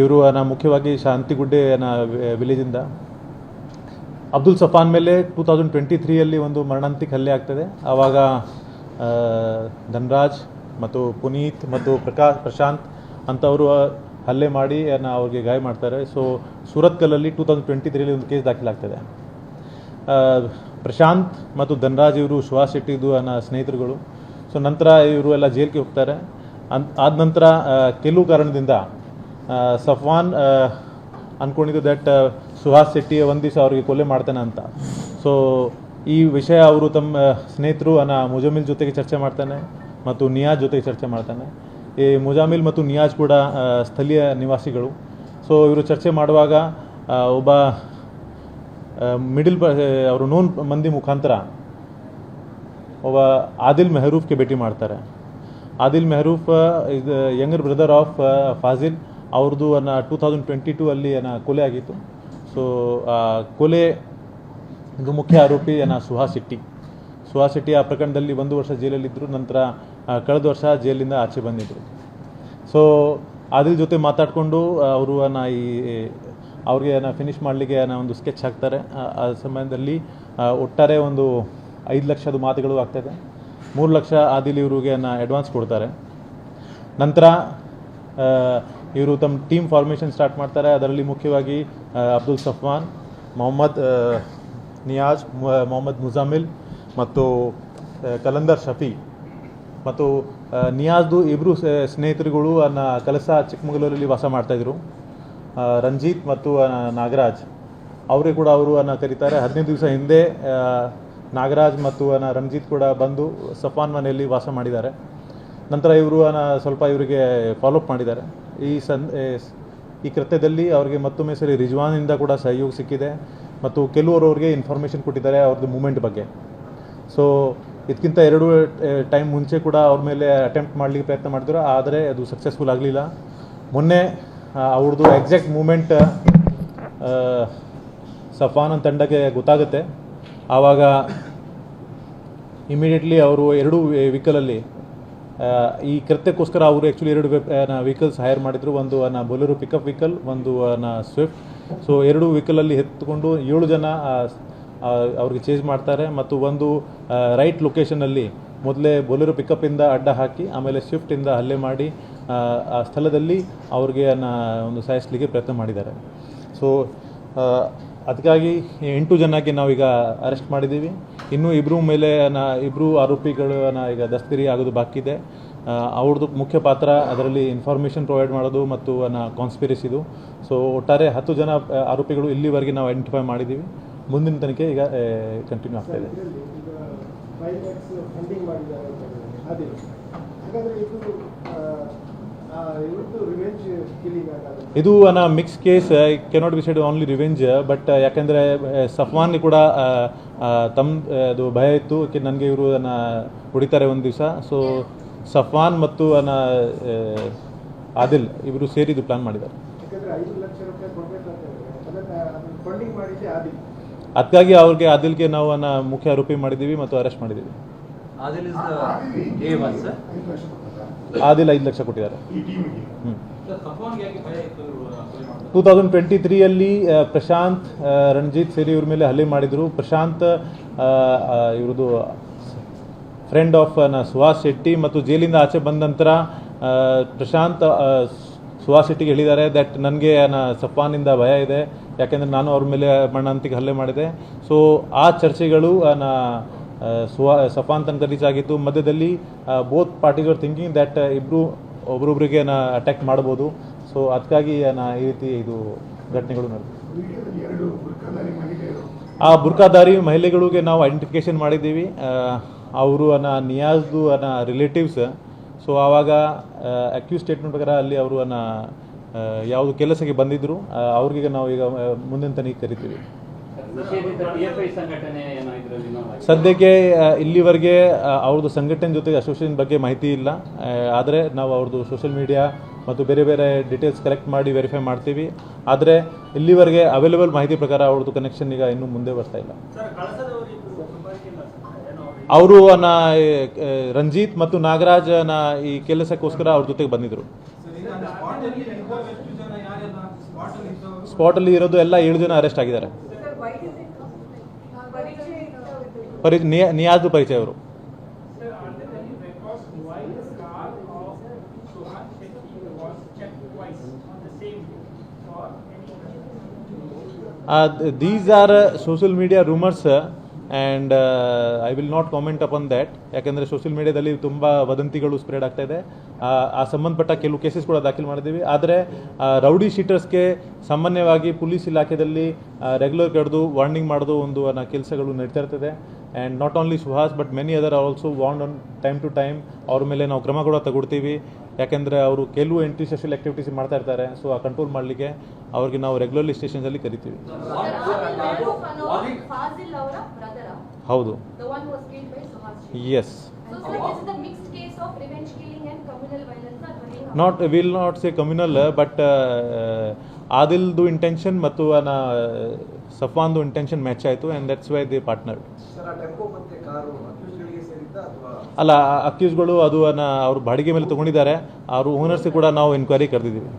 ಇವರು ನಾ ಮುಖ್ಯವಾಗಿ ಶಾಂತಿಗುಡ್ಡೆ ನಾ ವಿಲೇಜಿಂದ. ಅಬ್ದುಲ್ ಸಫಾನ್ ಮೇಲೆ ಟೂ ತೌಸಂಡ್ ಟ್ವೆಂಟಿ ತ್ರೀಯಲ್ಲಿ ಒಂದು ಮರಣಾಂತಿಕ ಹಲ್ಲೆ ಆಗ್ತದೆ. ಆವಾಗ ಧನ್ರಾಜ್ ಮತ್ತು ಪುನೀತ್ ಮತ್ತು ಪ್ರಕಾಶ್, ಪ್ರಶಾಂತ್ ಅಂಥವರು ಹಲ್ಲೆ ಮಾಡಿ ಅನ್ನ ಅವ್ರಿಗೆ ಗಾಯ ಮಾಡ್ತಾರೆ. ಸೊ ಸೂರತ್ಕಲ್ಲಲ್ಲಿ ಟೂ ತೌಸಂಡ್ ಟ್ವೆಂಟಿ ತ್ರೀಯಲ್ಲಿ ಒಂದು ಕೇಸ್ ದಾಖಲಾಗ್ತದೆ. ಪ್ರಶಾಂತ್ ಮತ್ತು ಧನ್ರಾಜ್ ಇವರು ಸುಹಾಸ್ ಶೆಟ್ಟಿದು ನನ್ನ ಸ್ನೇಹಿತರುಗಳು. ಸೊ ನಂತರ ಇವರು ಎಲ್ಲ ಜೈಲ್ಗೆ ಹೋಗ್ತಾರೆ. ಅನ್, ಆದ ನಂತರ ಕೆಲವು ಕಾರಣದಿಂದ ಸಫ್ವಾನ್ ಅಂದ್ಕೊಂಡಿದ್ದು ದಟ್ ಸುಹಾಸ್ ಶೆಟ್ಟಿ ಒಂದು ದಿವಸ ಅವ್ರಿಗೆ ಕೊಲೆ ಮಾಡ್ತಾನೆ ಅಂತ. ಸೊ ಈ ವಿಷಯ ಅವರು ತಮ್ಮ ಸ್ನೇಹಿತರು ಅನ್ನ ಮುಜಾಮಿಲ್ ಜೊತೆಗೆ ಚರ್ಚೆ ಮಾಡ್ತಾನೆ ಮತ್ತು ನಿಯಾಜ್ ಜೊತೆಗೆ ಚರ್ಚೆ ಮಾಡ್ತಾನೆ. ಈ ಮುಜಾಮಿಲ್ ಮತ್ತು ನಿಯಾಜ್ ಕೂಡ ಸ್ಥಳೀಯ ನಿವಾಸಿಗಳು. ಸೊ ಇವರು ಚರ್ಚೆ ಮಾಡುವಾಗ ಒಬ್ಬ ಮಿಡಿಲ್ ಅವರು ನೋನ್ ಮಂದಿ ಮುಖಾಂತರ ಒಬ್ಬ ಆದಿಲ್ ಮೆಹರೂಫ್ಗೆ ಭೇಟಿ ಮಾಡ್ತಾರೆ. Adil Mehroof is younger brother of Fazil ಅವ್ರದ್ದು ಅನ್ನ ಟೂ ತೌಸಂಡ್ ಟ್ವೆಂಟಿ ಟೂ ಅಲ್ಲಿ ಅನ್ನ ಕೊಲೆ ಆಗಿತ್ತು. ಸೊ ಕೊಲೆ ಇದು ಮುಖ್ಯ ಆರೋಪಿ ಅನ್ನ ಸುಹಾಸ್ ಶೆಟ್ಟಿ. ಸುಹಾಸ್ ಶೆಟ್ಟಿ ಆ ಪ್ರಕರಣದಲ್ಲಿ ಒಂದು ವರ್ಷ ಜೈಲಲ್ಲಿದ್ದರು ನಂತರ ಕಳೆದ ವರ್ಷ ಜೈಲಿಂದ ಆಚೆ ಬಂದಿದ್ದರು ಸೊ ಅದ್ರ ಜೊತೆ ಮಾತಾಡಿಕೊಂಡು ಅವರು ಅನ್ನ ಈ ಅವ್ರಿಗೆ ಏನ ಫಿನಿಶ್ ಮಾಡಲಿಕ್ಕೆ ಅನ್ನ ಒಂದು ಸ್ಕೆಚ್ ಹಾಕ್ತಾರೆ. ಆ- ಸಮಯದಲ್ಲಿ ಒಟ್ಟಾರೆ ಒಂದು ಐದು ಲಕ್ಷದ ಮಾತುಗಳು ಆಗ್ತದೆ ಮೂರು ಲಕ್ಷ ಆದಿಲಿ ಇವ್ರಿಗೆ ಅನ್ನ ಅಡ್ವಾನ್ಸ್ ಕೊಡ್ತಾರೆ. ನಂತರ ಇವರು ತಮ್ಮ ಟೀಮ್ ಫಾರ್ಮೇಷನ್ ಸ್ಟಾರ್ಟ್ ಮಾಡ್ತಾರೆ. ಅದರಲ್ಲಿ ಮುಖ್ಯವಾಗಿ ಅಬ್ದುಲ್ ಸಫ್ವಾನ್, ಮೊಹಮ್ಮದ್ ನಿಯಾಜ್ ಮೊಹಮ್ಮದ್ ಮುಜಾಮಿಲ್ ಮತ್ತು ಕಲಂದರ್ ಶಫಿ ಮತ್ತು ನಿಯಾಜ್ದು ಇಬ್ಬರು ಸ್ನೇಹಿತರುಗಳು ಅನ್ನ ಕಲಸ ಚಿಕ್ಕಮಗಳೂರಲ್ಲಿ ವಾಸ ಮಾಡ್ತಾಯಿದ್ರು ರಂಜಿತ್ ಮತ್ತು ನಾಗರಾಜ್. ಅವರೇ ಕೂಡ ಅವರು ಅನ್ನ ಕರೀತಾರೆ. ಹದಿನೈದು ದಿವಸ ಹಿಂದೆ ನಾಗರಾಜ್ ಮತ್ತು ಅನ್ನ ರಂಜಿತ್ ಕೂಡ ಬಂದು ಸಫಾನ್ ಮನೆಯಲ್ಲಿ ವಾಸ ಮಾಡಿದ್ದಾರೆ. ನಂತರ ಇವರು ಅನ್ನ ಸ್ವಲ್ಪ ಇವರಿಗೆ ಫಾಲೋಅಪ್ ಮಾಡಿದ್ದಾರೆ. ಈ ಸನ್ ಈ ಕೃತ್ಯದಲ್ಲಿ ಅವರಿಗೆ ಮತ್ತೊಮ್ಮೆ ಸರಿ ರಿಜ್ವಾನಿಂದ ಕೂಡ ಸಹಯೋಗ ಸಿಕ್ಕಿದೆ. ಮತ್ತು ಕೆಲವರು ಅವ್ರಿಗೆ ಇನ್ಫಾರ್ಮೇಷನ್ ಕೊಟ್ಟಿದ್ದಾರೆ ಅವ್ರದ್ದು ಮೂಮೆಂಟ್ ಬಗ್ಗೆ. ಸೊ ಇದಕ್ಕಿಂತ ಎರಡು ಟೈಮ್ ಮುಂಚೆ ಕೂಡ ಅವ್ರ ಮೇಲೆ ಅಟೆಂಪ್ಟ್ ಮಾಡಲಿಕ್ಕೆ ಪ್ರಯತ್ನ ಮಾಡಿದ್ರು. ಆದರೆ ಅದು ಸಕ್ಸಸ್ಫುಲ್ ಆಗಲಿಲ್ಲ. ಮೊನ್ನೆ ಅವ್ರದ್ದು ಎಕ್ಸಾಕ್ಟ್ ಮೂಮೆಂಟ್ ಸಫಾನ್ ತಂಡಕ್ಕೆ ಗೊತ್ತಾಗುತ್ತೆ. ಆವಾಗ ಇಮಿಡಿಯೇಟ್ಲಿ ಅವರು ಎರಡು ವೆಹಿಕಲಲ್ಲಿ ಈ ಕೃತ್ಯಕ್ಕೋಸ್ಕರ ಅವರು ಆ್ಯಕ್ಚುಲಿ ಎರಡು ವೆಹಿಕಲ್ಸ್ ಹೈರ್ ಮಾಡಿದ್ರು. ಒಂದು ಬೊಲೆರೋ ಪಿಕಪ್ ವೆಹಿಕಲ್ ಒಂದು ನಾ ಸ್ವಿಫ್ಟ್ ಸೊ ಎರಡು ವೆಹಿಕಲಲ್ಲಿ ಎತ್ತುಕೊಂಡು ಏಳು ಜನ ಅವ್ರಿಗೆ ಚೇಂಜ್ ಮಾಡ್ತಾರೆ. ಮತ್ತು ಒಂದು ರೈಟ್ ಲೊಕೇಶನಲ್ಲಿ ಮೊದಲೇ ಬೊಲೆರೋ ಪಿಕಪ್ಪಿಂದ ಅಡ್ಡ ಹಾಕಿ ಆಮೇಲೆ ಸ್ವಿಫ್ಟಿಂದ ಹಲ್ಲೆ ಮಾಡಿ ಆ, ಸ್ಥಳದಲ್ಲಿ ಅವ್ರಿಗೆ ಒಂದು ಸಾಯಿಸಲಿಕ್ಕೆ ಪ್ರಯತ್ನ ಮಾಡಿದ್ದಾರೆ. ಸೊ ಅದಕ್ಕಾಗಿ ಎಂಟು ಜನಕ್ಕೆ ನಾವೀಗ ಅರೆಸ್ಟ್ ಮಾಡಿದ್ದೀವಿ. ಇನ್ನೂ ಇಬ್ಬರು ಮೇಲೆ ನಾ ಇಬ್ಬರು ಆರೋಪಿಗಳನ್ನ ಈಗ ದಸ್ತಗಿರಿ ಆಗೋದು ಬಾಕಿ ಇದೆ. ಅವ್ರದ್ದು ಮುಖ್ಯ ಪಾತ್ರ ಅದರಲ್ಲಿ ಇನ್ಫಾರ್ಮೇಷನ್ ಪ್ರೊವೈಡ್ ಮಾಡೋದು ಮತ್ತು ಅನ್ನ ಕಾನ್ಸ್ಪಿರಸಿದು ಸೊ ಒಟ್ಟಾರೆ ಹತ್ತು ಜನ ಆರೋಪಿಗಳು ಇಲ್ಲಿವರೆಗೆ ನಾವು ಐಡೆಂಟಿಫೈ ಮಾಡಿದ್ದೀವಿ ಮುಂದಿನ ತನಿಖೆ ಈಗ ಕಂಟಿನ್ಯೂ ಆಗ್ತಾ ಇದೆ. ಹಾಗಾದ್ರೆ ಇದು ಅನ್ನ mix case cannot be said only revenge but ಯಾಕೆಂದರೆ ಸಫ್ವಾನ್ ಕೂಡ ತಮ್ಮ ಅದು ಭಯ ಇತ್ತು. ಕಿ ನನಗೆ ಇವರು ಅನ್ನ ಹೊಡಿತಾರೆ ಒಂದು ದಿವಸ. ಸೊ ಸಫ್ವಾನ್ ಮತ್ತು ಅನ್ನ ಆದಿಲ್ ಇವರು ಸೇರಿದ್ದು ಪ್ಲಾನ್ ಮಾಡಿದ್ದಾರೆ. ಅದಕ್ಕಾಗಿ ಅವ್ರಿಗೆ ಆದಿಲ್ಗೆ ನಾವು ಅನ್ನ ಮುಖ್ಯ ಆರೋಪಿ ಮಾಡಿದ್ದೀವಿ ಮತ್ತು ಅರೆಸ್ಟ್ ಮಾಡಿದ್ದೀವಿ. ಆದಿಲ್ ಐದು ಲಕ್ಷ ಕೊಟ್ಟಿದ್ದಾರೆ. ಟೂ ತೌಸಂಡ್ ಟ್ವೆಂಟಿ ತ್ರೀಯಲ್ಲಿ ಪ್ರಶಾಂತ್ ರಣಜಿತ್ ಸೇರಿ ಇವ್ರ ಮೇಲೆ ಹಲ್ಲೆ ಮಾಡಿದರು. ಪ್ರಶಾಂತ್ ಇವ್ರದ್ದು ಫ್ರೆಂಡ್ ಆಫ್ನ ಸುಹಾಸ್ ಶೆಟ್ಟಿ ಮತ್ತು ಜೈಲಿಂದ ಆಚೆ ಬಂದ ನಂತರ ಪ್ರಶಾಂತ್ ಸುಹಾಸ್ ಶೆಟ್ಟಿಗೆ ಹೇಳಿದ್ದಾರೆ ದಟ್ ನನಗೆ ಸಫಾನಿಂದ ಭಯ ಇದೆ. ಯಾಕೆಂದರೆ ನಾನು ಅವ್ರ ಮೇಲೆ ಮಣ್ಣಂತಿಗೆ ಹಲ್ಲೆ ಮಾಡಿದೆ. ಸೊ ಆ ಚರ್ಚೆಗಳು ನ ಸುಹಾ ಸಫಾನ್ ಆಗಿತ್ತು ಮಧ್ಯದಲ್ಲಿ both parties are thinking that ಇಬ್ಬರು ಒಬ್ರೊಬ್ರಿಗೆ ನಾ ಅಟ್ಯಾಕ್ ಮಾಡ್ಬೋದು. ಸೊ ಅದಕ್ಕಾಗಿ ನಾ ಈ ರೀತಿ ಇದು ಘಟನೆಗಳು ನಡೆದು ಆ ಬುರ್ಕಾದಾರಿ ಮಹಿಳೆಗಳಿಗೆ ನಾವು ಐಡೆಂಟಿಫಿಕೇಶನ್ ಮಾಡಿದ್ದೀವಿ. ಅವರು, ಅನ್ನ ನಿಯಾಜ್ದು ಅನ್ನ ರಿಲೇಟಿವ್ಸ್ ಸೊ ಆವಾಗ ಅಕ್ಯೂಸ್ ಸ್ಟೇಟ್ಮೆಂಟ್ ಪ್ರಕಾರ ಅಲ್ಲಿ ಅವರು, ಅನ್ನ ಯಾವುದು ಕೆಲಸಕ್ಕೆ ಬಂದಿದ್ದರು ಅವ್ರಿಗೆ ನಾವು ಈಗ ಮುಂದಿನ ತನಿಖೆ ಕರಿತೀವಿ. ಸದ್ಯಕ್ಕೆ ಇಲ್ಲಿವರೆಗೆ ಅವ್ರದ್ದು ಸಂಘಟನೆ ಜೊತೆಗೆ ಅಸೋಸಿಯೇಷನ್ ಬಗ್ಗೆ ಮಾಹಿತಿ ಇಲ್ಲ. ಆದರೆ ನಾವು ಅವ್ರದ್ದು ಸೋಷಿಯಲ್ ಮೀಡಿಯಾ ಮತ್ತು ಬೇರೆ ಬೇರೆ ಡೀಟೇಲ್ಸ್ ಕಲೆಕ್ಟ್ ಮಾಡಿ ವೆರಿಫೈ ಮಾಡ್ತೀವಿ. ಆದರೆ ಇಲ್ಲಿವರೆಗೆ ಅವೈಲೇಬಲ್ ಮಾಹಿತಿ ಪ್ರಕಾರ ಅವ್ರದ್ದು ಕನೆಕ್ಷನ್ ಈಗ ಇನ್ನೂ ಮುಂದೆ ಬರ್ತಾ ಇಲ್ಲ. ಅವರು ನ ರಂಜಿತ್ ಮತ್ತು ನಾಗರಾಜ್ನ ಈ ಕೆಲಸಕ್ಕೋಸ್ಕರ ಅವ್ರ ಜೊತೆಗೆ ಬಂದಿದ್ರು. ಸ್ಪಾಟಲ್ಲಿ ಇರೋದು ಎಲ್ಲ ಏಳು ಜನ ಅರೆಸ್ಟ್ ಆಗಿದ್ದಾರೆ. ಪರಿ ನಿಯ- ನಿಯಾಜ್ ಪರಿಚಯ ಅವರು Sir, are there any records and I will not comment upon that ಯಾಕೆಂದರೆ ಸೋಷಿಯಲ್ ಮೀಡಿಯಾದಲ್ಲಿ ತುಂಬ ವದಂತಿಗಳು ಸ್ಪ್ರೆಡ್ ಆಗ್ತಾ ಇದೆ. ಆ, ಸಂಬಂಧಪಟ್ಟ ಕೆಲವು ಕೇಸಸ್ ಕೂಡ ದಾಖಲು ಮಾಡಿದ್ದೀವಿ. ಆದರೆ ರೌಡಿ ಶೀಟರ್ಸ್ಗೆ ಸಾಮಾನ್ಯವಾಗಿ ಪೊಲೀಸ್ ಇಲಾಖೆಯಲ್ಲಿ ರೆಗ್ಯುಲರ್ ಕಡ್ದು ವಾರ್ನಿಂಗ್ ಮಾಡೋದು ಒಂದು ಕೆಲಸಗಳು ನಡೀತಾ ಇರ್ತದೆ. And not only Suhas but many other are also wanted on time to time ಅವ್ರ ಮೇಲೆ ನಾವು ಕ್ರಮ ಕೂಡ ತಗೊಳ್ತೀವಿ. ಯಾಕೆಂದರೆ ಅವರು ಕೆಲವು ಎಂಟ್ರಿ ಸೋಷಿಯಲ್ ಆ್ಯಕ್ಟಿವಿಟೀಸ್ ಮಾಡ್ತಾ ಇರ್ತಾರೆ. ಸೊ ಆ ಕಂಟ್ರೋಲ್ ಮಾಡಲಿಕ್ಕೆ ಅವ್ರಿಗೆ ನಾವು ರೆಗ್ಯುಲರ್ಲಿ ಸ್ಟೇಷನ್ಸಲ್ಲಿ ಕರಿತೀವಿ. ಹೌದು. Yes not will not say communal but ಆದಿಲ್ದು intention ಮತ್ತು ಅನ ಸಫಾನ್ದು ಇಂಟೆನ್ಷನ್ ಮ್ಯಾಚ್ ಆಯಿತು and that's why the partner sir ಆ ಟೆಂಪೋ ಮತ್ತೆ ಕಾರು ಅಕ್ಯೂಸ್ಗಳಿಗೆ ಸೇರಿದ್ದ ಅಥವಾ? ಅಲ್ಲ ಅಕ್ಯೂಸ್ಗಳು ಅದು ಅನ್ನ ಅವ್ರು ಬಾಡಿಗೆ ಮೇಲೆ ತೊಗೊಂಡಿದ್ದಾರೆ. ಅವರು ಓನರ್ಸ್ ಕೂಡ ನಾವು ಎನ್ಕ್ವೈರಿ ಕರೆದಿದ್ದೀವಿ.